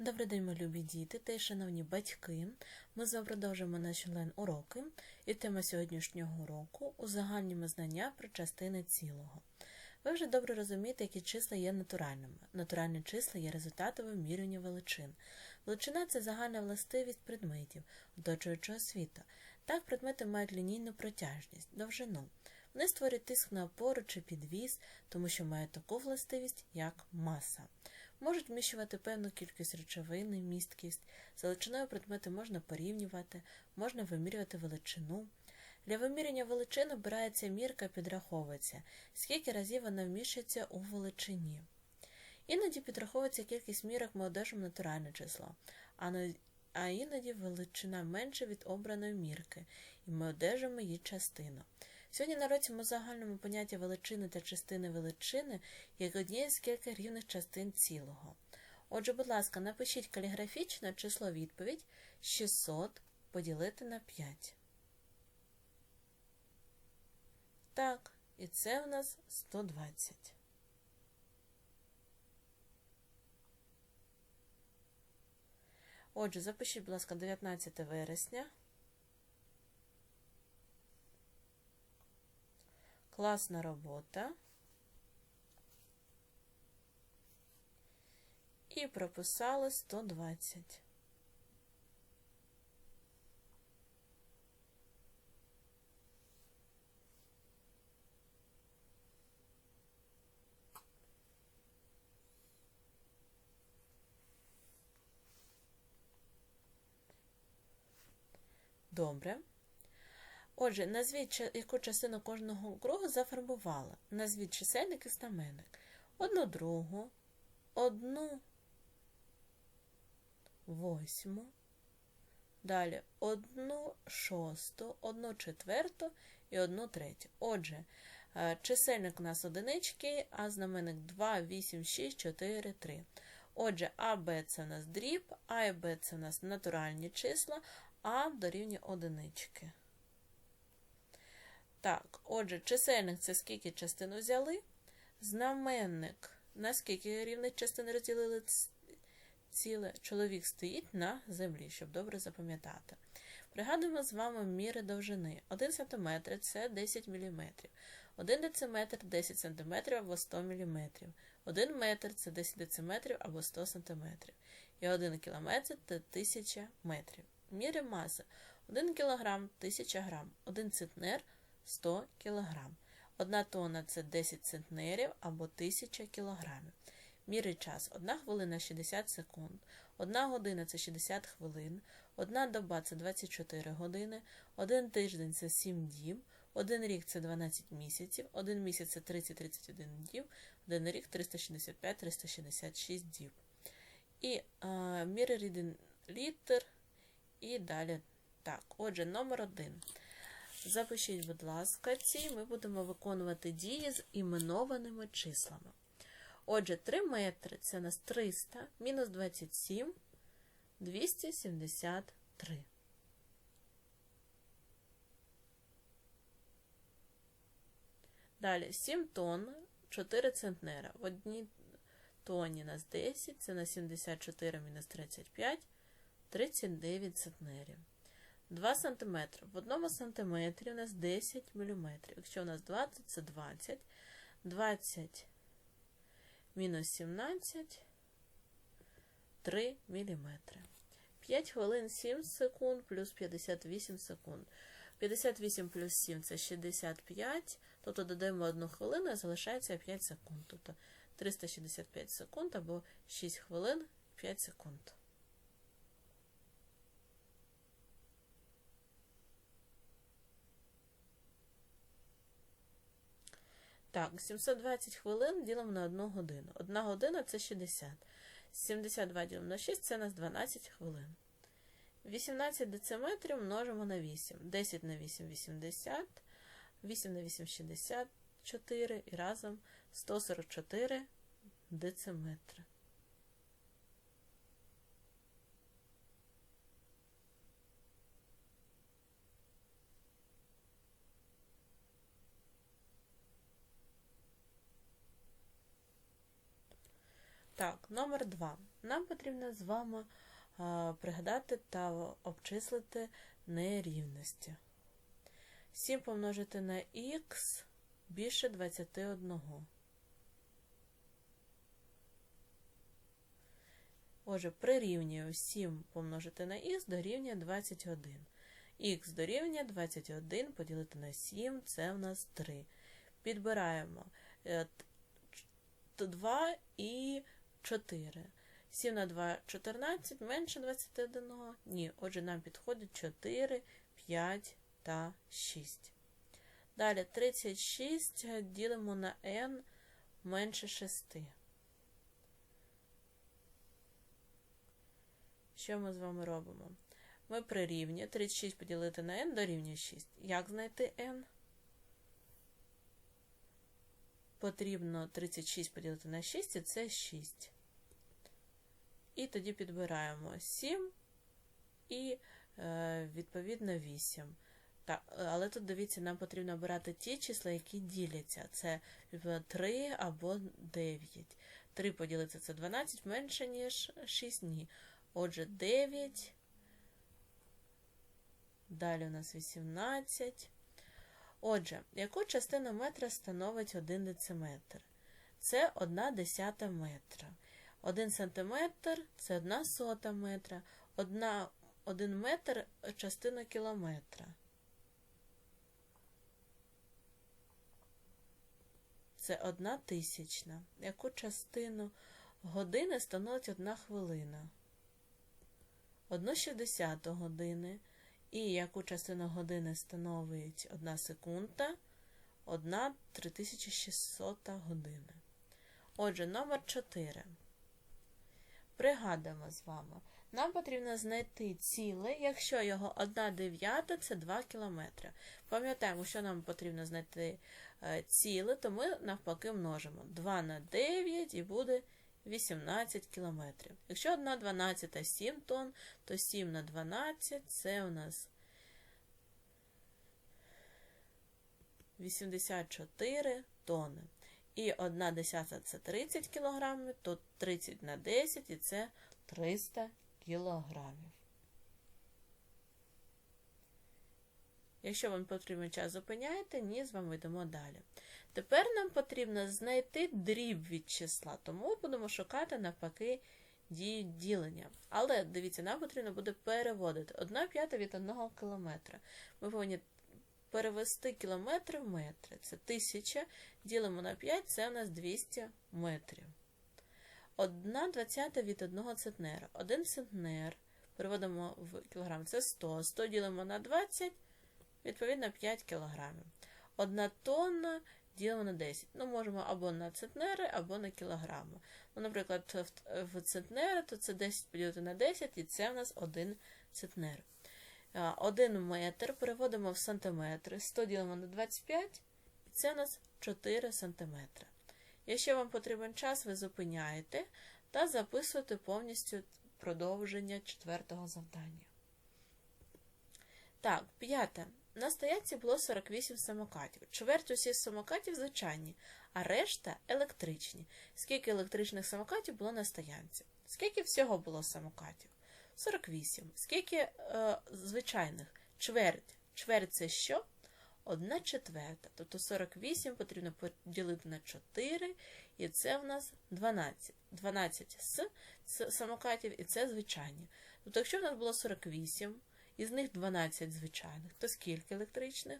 Добрий день, любі діти та й шановні батьки. Ми з вами продовжуємо наші лайн-уроки. І тема сьогоднішнього уроку узагальнюємо знання про частини цілого. Ви вже добре розумієте, які числа є натуральними. Натуральні числа є результатами вимірювання величин. Величина це загальна властивість предметів, оточуючого світу. Так, предмети мають лінійну протяжність, довжину. Вони створюють тиск на опору чи підвіз, тому що мають таку властивість, як маса. Можуть вміщувати певну кількість речовини, місткість. За величиною предмети можна порівнювати, можна вимірювати величину. Для виміряння величин обирається мірка підраховується, скільки разів вона вміщується у величині. Іноді підраховується кількість мірок ми одержимо натуральне число, а, іноді величина менша від обраної мірки, і ми одержимо її частину. Сьогодні на році ми загальному поняття величини та частини величини як однієї з кілька рівних частин цілого. Отже, будь ласка, напишіть каліграфічно число відповідь 600 поділити на 5. Так, і це у нас 120. Отже, запишіть, будь ласка, 19 вересня. Класна робота. І прописали 120. Добре. Отже, назвіть, яку частину кожного кругу зафарбували. Назвіть чисельник і знаменник. Одну другу, одну восьму, далі одну шосту, одну четверту і одну третю. Отже, чисельник у нас одинички, а знаменник 2, 8, 6, 4, 3. Отже, А, Б це у нас дріб, А і Б це у нас натуральні числа, А дорівнює одинички. Так, отже, чисельник це скільки частин взяли. Знаменник, на скільки рівних частин розділили ціле. Чоловік стоїть на землі, щоб добре запам'ятати. Пригадуємо з вами міри довжини. 1 см це 10 мм. 1 дециметр 10 см або 100 мм. 1 метр це 10 дециметрів або 100 см. І 1 кілометр це 1000 метрів. Міри маси 1 кг 1000 г. 1 центнер – 100 кг. Одна тонна це 10 центнерів або 1000 кг. Міри час 1 хвилина 60 секунд, 1 година це 60 хвилин, 1 доба це 24 години, 1 тиждень це 7 діб, 1 рік це 12 місяців, 1 місяць це 30-31 діб, 1 рік 365-366 діб. І а, міри рідин літр і далі так. Отже, номер 1. Запишіть, будь ласка, ці ми будемо виконувати дії з іменованими числами. Отже, 3 метри це у нас 300, мінус 27, 273. Далі 7 тонн, 4 центнера. В одній тонні нас 10, це на 74 мінус 35, 39 центнерів. 2 см. В одному сантиметрі у нас 10 мм. Якщо у нас 20, це 20. 20 мінус 17, 3 мм. 5 хвилин 7 секунд плюс 58 секунд. 58 плюс 7 це 65. Тобто додаємо 1 хвилину і залишається 5 секунд. Тобто 365 секунд або 6 хвилин 5 секунд. Так, 720 хвилин ділимо на 1 годину. 1 година це 60. 72 ділимо на 6 це у нас 12 хвилин. 18 дециметрів множимо на 8. 10 на 8 80, 8 на 8 64 і разом 144 дециметри. Так, номер 2. нам потрібно з вами а, пригадати та обчислити нерівності. 7 помножити на х більше 21. Отже, прирівнюю 7 помножити на х дорівнює 21. Х дорівнює 21 поділити на 7, це в нас 3. Підбираємо 2 і 4. 7 на 2 14, менше 21. Ні, отже, нам підходить 4, 5 та 6. Далі 36 ділимо на n менше 6. Що ми з вами робимо? Ми прирівнюємо 36 поділити на n дорівнює 6. Як знайти n? Потрібно 36 поділити на 6, і це 6. І тоді підбираємо 7 і, е, відповідно, 8. Так, але тут, дивіться, нам потрібно обирати ті числа, які діляться. Це 3 або 9. 3 поділити це 12 менше, ніж 6, ні. Отже, 9. Далі у нас 18. Отже, яку частину метра становить 1 дециметр? Це 1 десята метра. 1 сантиметр це 1 сота метра. 1, 1 метр частина кілометра. Це 1 тисячна. Яку частину години становить 1 хвилина? 1 60 години. І яку частину години становить 1 секунда, 1 3600 години. Отже, номер 4. Пригадуємо з вами. Нам потрібно знайти ціле, якщо його 1 дев'ята це 2 км. Пам'ятаємо, що нам потрібно знайти е, ціле, то ми навпаки множимо 2 на 9 і буде 18 км. Якщо 1 12 7 тонн, то 7 на 12 це у нас 84 тонни. І 1 десята це 30 кг, то 30 на 10 і це 300 кг. Якщо вам потрібен час, зупиняєте, ні, з вами йдемо далі. Тепер нам потрібно знайти дріб від числа, тому будемо шукати навпаки дію ділення. Але дивіться, нам потрібно буде переводити 1 п'ята від 1 км. Ми повинні перевести кілометри в метри. Це 1000, ділимо на 5, це у нас 200 метрів. 1 двадцята від 1 центнера. 1 центнер переводимо в кілограм, це 100. 100 ділимо на 20, відповідно 5 кілограмів. 1 тонна ділимо на 10. Ну, можемо або на центнери, або на кілограми. Ну, Наприклад, в центнери, то це 10 поділити на 10, і це у нас 1 центнер. 1 метр переводимо в сантиметри, 100 ділимо на 25, і це у нас 4 сантиметри. Якщо вам потрібен час, ви зупиняєте та записуєте повністю продовження четвертого завдання. Так, п'яте. На стоянці було 48 самокатів. Чверть усіх самокатів звичайні, а решта електричні. Скільки електричних самокатів було на стоянці? Скільки всього було самокатів? 48. Скільки е, звичайних? Чверть. Чверть це що? Одна четверта. Тобто 48 потрібно поділити на 4, і це в нас 12. 12 з самокатів, і це звичайні. Тобто, якщо в нас було 48, із них 12 звичайних, то скільки електричних?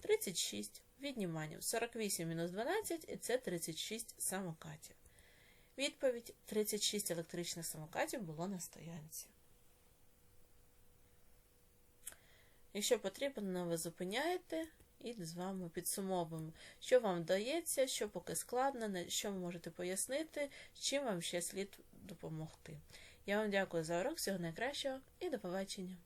36. Віднімання. 48 мінус 12, і це 36 самокатів. Відповідь 36 електричних самокатів було на стоянці. Якщо потрібно, ви зупиняєте і з вами підсумовуємо, що вам вдається, що поки складно, що ви можете пояснити, чим вам ще слід допомогти. Я вам дякую за урок, всього найкращого і до побачення!